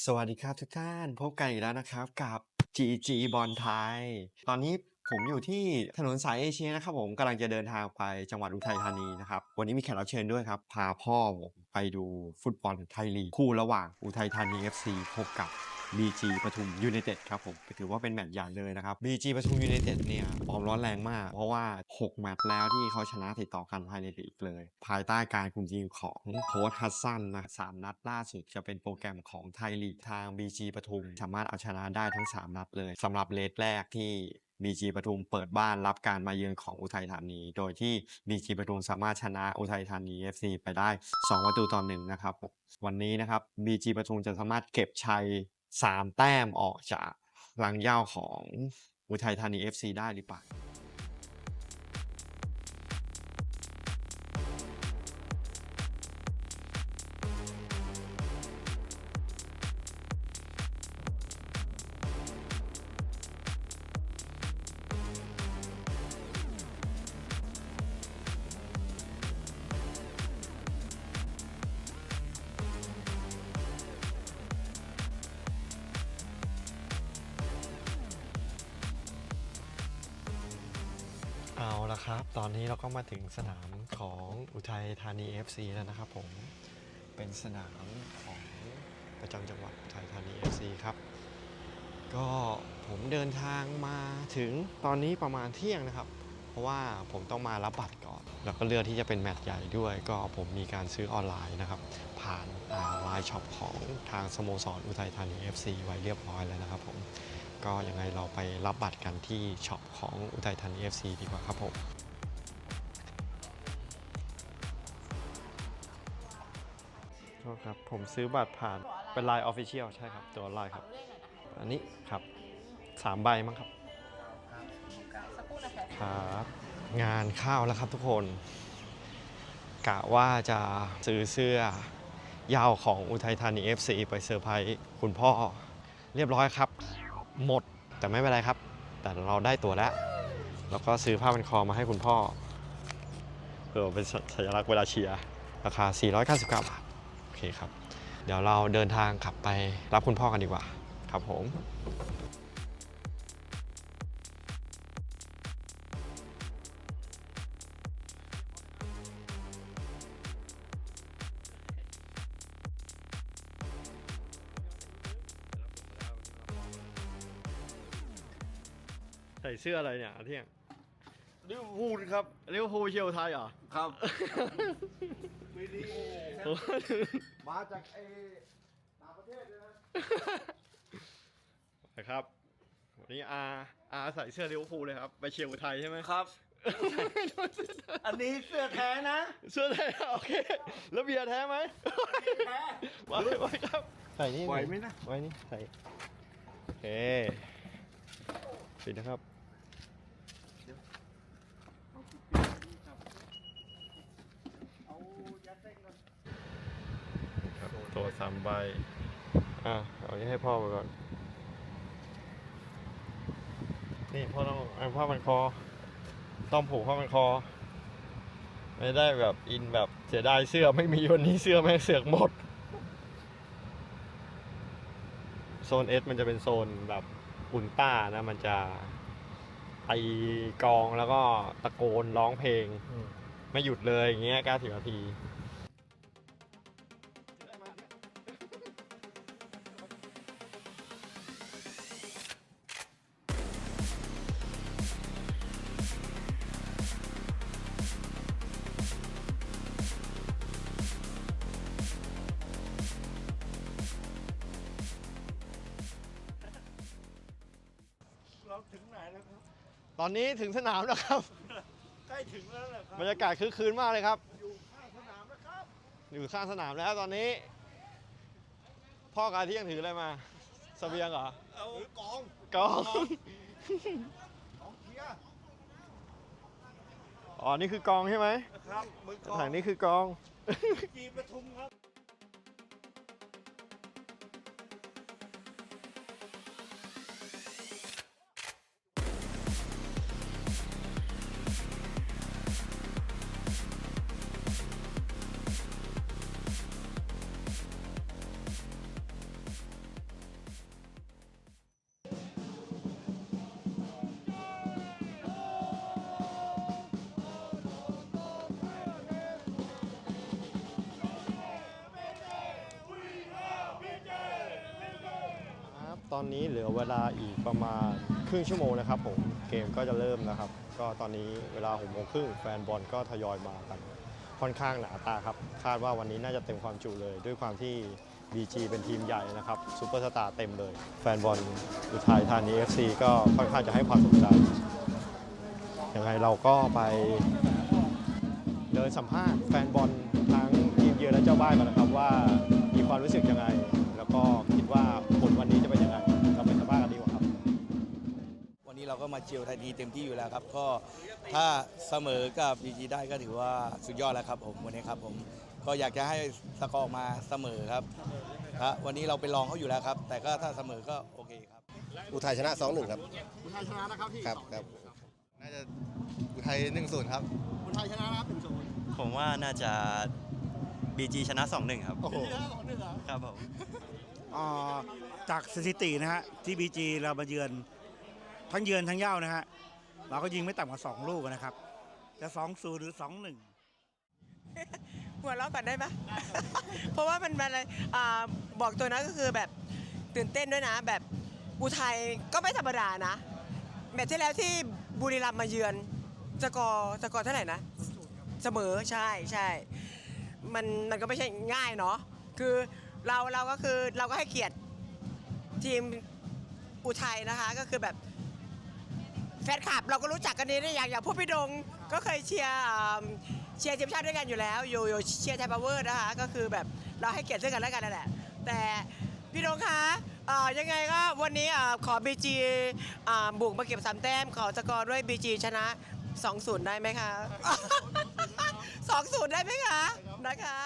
สวัสดีครับทุกท่าน พบกันอีกแล้วนะครับ กับ GG บอลไทย ตอนนี้ผมอยู่ที่ถนนสายเอเชียนะครับผมกำลังจะเดินทางไปจังหวัดอุทัยธานีนะครับ วันนี้มีแขกรับเชิญด้วยครับ พาพ่อผมไปดูฟุตบอลไทยลีกคู่ระหว่างอุทัยธานี FC พบกับ BG ปทุมยูไนเต็ดครับผมถือว่าเป็นแมตช์ใหญ่เลยนะครับ BG ปทุมยูไนเต็ดเนี่ยฟอร์มร้อนแรงมาก เพราะว่า 6 แมตช์แล้วที่เขาชนะติดต่อกันภายในลีกเลย ภายใต้การคุมทีมของโค้ชฮัสซันนะสามนัดล่าสุดจะเป็นโปรแกรมของไทยลีกทาง BG ปทุม สามารถเอาชนะได้ทั้ง 3 นัดเลยสำหรับเลสแรกที่ BG ปทุมเปิดบ้านรับการมาเยือนของอุทัยธานี โดยที่ BG ปทุมสามารถชนะอุทัยธานี FC ไปได้ 2 ประตูต่อหนึ่งนะครับผมวันนี้นะครับ BG ปทุมจะสามารถเก็บชัย 3 แต้มออกจากรังเย้าของอุทัยธานี FC ได้หรือเปล่า ละครับ ตอนนี้เราก็มาถึงสนามของอุทัยธานี FC แล้วนะครับผม เป็นสนามของประจำจังหวัดอุทัยธานี FC ครับ ก็ผมเดินทางมาถึงตอนนี้ประมาณเที่ยงนะครับ เพราะว่าผมต้องมารับบัตรก่อน แล้วก็เลือกที่จะเป็นแมตช์ใหญ่ด้วย ก็ผมมีการซื้อออนไลน์นะครับ ผ่านไลน์ช็อปของทางสโมสรอุทัยธานี FC ไว้เรียบร้อยแล้วนะครับผม ก็ยังไงเราไปรับบัตรกันที่ช็อปของอุทัยธานี FC ดีกว่าครับผมโทษครับ ผมซื้อบัตรผ่านเป็นไลน์ออฟฟิเชียลใช่ครับ ตัวไลน์ครับ อันนี้ครับสามใบมั้งครับสักครู่นะคะครับงานเข้าวแล้วครับทุกคน กะว่าจะซื้อเสื้อยาวของอุทัยธานี FC ไปเซอร์ไพรส์คุณพ่อเรียบร้อยครับ หมด แต่ไม่เป็นไรครับ แต่เราได้ตั๋วแล้ว แล้วก็ซื้อผ้าพันคอมาให้คุณพ่อเพื่อเป็นสัญลักษณ์เวลาเชียร์ราคา 499 บาท โอเคครับ เดี๋ยวเราเดินทางขับไปรับคุณพ่อกันดีกว่า ครับผม ใส่เสื้ออะไรเนี่ยเที่ยงลิเวอร์พูลครับลิเวอร์พูลเชียวไทยเหรอ ครับ ไม่ดีมาจากไอ้ต่างประเทศเลยนะนะครับวันนี้อาอาใส่เสื้อลิเวอร์พูลเลยครับ ไปเชียร์อุทัยใช่ไหมครับ อันนี้เสื้อแท้นะ เสื้อไทยโอเค แล้วเบียร์แท้ไหมแท้ไว้ไว้ครับ ใส่นี่ไหวไหมนะไว้นี่ใส่ โอเคปิดนะครับ เอายัดเส้นก่อน ครับ ตัวสามใบ อะ เอานี้ให้พ่อไปก่อน นี่พ่อต้องเอาผ้าพันคอ ต้องผูกผ้าพันคอ ไม่ได้แบบอินแบบเสียดายเสื้อไม่มีวันนี้เสื้อแม่งเสือกหมด โซนเอสมันจะเป็นโซนแบบอุลต้านะ มันจะตีกลองแล้วก็ตะโกนร้องเพลง ไม่หยุดเลยอย่างเงี้ย90นาที เราถึงไหนแล้วครับ ตอนนี้ถึงสนามแล้วครับ ใกล้ถึงแล้วแหละครับบรรยากาศคึกคืนมากเลยครับ อยู่ข้างสนามแล้วครับอยู่ข้างสนามแล้วตอนนี้ พ่อกาเที่ยงถืออะไรมาเสบียงเหรอเอากองกอง กองเชียร์อ๋อ นี่คือกองใช่ไหมนะครับมือกองถังนี้คือกอง จีประทุมครับ ตอนนี้เหลือเวลาอีกประมาณครึ่งชั่วโมงนะครับผมเกมก็จะเริ่มนะครับ ก็ตอนนี้เวลาหกโมงครึ่งแฟนบอลก็ทยอยมากัน ค่อนข้างหนาตาครับ คาดว่าวันนี้น่าจะเต็มความจุเลย ด้วยความที่ BG เป็นทีมใหญ่นะครับซูเปอร์สตาร์เต็มเลย แฟนบอลอุทัยธานี FC ก็ค่อนข้างจะให้ความสนใจยังไงเราก็ไปเดินสัมภาษณ์แฟนบอลทั้งทีมเยือนและเจ้าบ้านกันนะครับว่ามีความรู้สึกยังไง แล้วก็คิดว่าผลวันนี้จะเป็น นนี้เราก็มาเชียร์ไทยดีเต็มที่อยู่แล้วครับ ก็ถ้าเสมอกับบีจีได้ก็ถือว่าสุดยอดแล้วครับผมวันนี้ครับผมก็อยากจะให้สกอร์ออกมาเสมอครับครับวันนี้เราไปลองเขาอยู่แล้วครับ แต่ก็ถ้าเสมอก็โอเคครับ อุทัยชนะ 2-1 ครับ อุทัยชนะนะครับพี่ครับครับ น่าจะอุทัย1-0 ครับ อุทัยชนะนะครับถึงศูนย์ผมว่าน่าจะ BG ชนะ 2-1 ครับ โอ้โหชนะสองหนึ่งเหรอ ครับผม อ่าจากสถิตินะฮะที่บีจีเรามาเยือน ทั้งเยือนทั้งเย่านะฮะเราก็ยิงไม่ต่ำกว่า 2 ลูกนะครับจะ2 0หรือ2 1หัวเราะก่อนได้ปะ เพราะว่ามันมันอ่าบอกตัวนะก็คือแบบตื่นเต้นด้วยนะ แบบอุทัยก็ไม่ธรรมดานะ แมตช์ที่แล้วที่บุรีรัมย์มาเยือนสกอร์สกอร์เท่าไหร่นะ เสมอใช่ใช่มันมันก็ไม่ใช่ง่ายเนาะคือเราเราก็คือเราก็ให้เกียรติทีมอุทัยนะคะ ก็คือแบบ แฟนคลับเราก็รู้จักกันดีนะอย่างอย่างพวกพี่ดงก็เคยเชียร์อ่าเชียร์ทีมชาติด้วยกันอยู่แล้ว อยู่อยู่เชียร์ไทยพาวเวอร์นะคะก็คือแบบเราให้เกียรติซึ่งกันและกันนั่นแหละ แต่พี่ดงคะเอ่อยังไงก็วันนี้อ่าขอบีจีบุกมาเก็บสามแต้มขอสกอร์ด้วยบีจีชนะ 2-0 ได้ไหมคะ 2-0 ได้ไหมคะนะคะ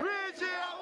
Reach out.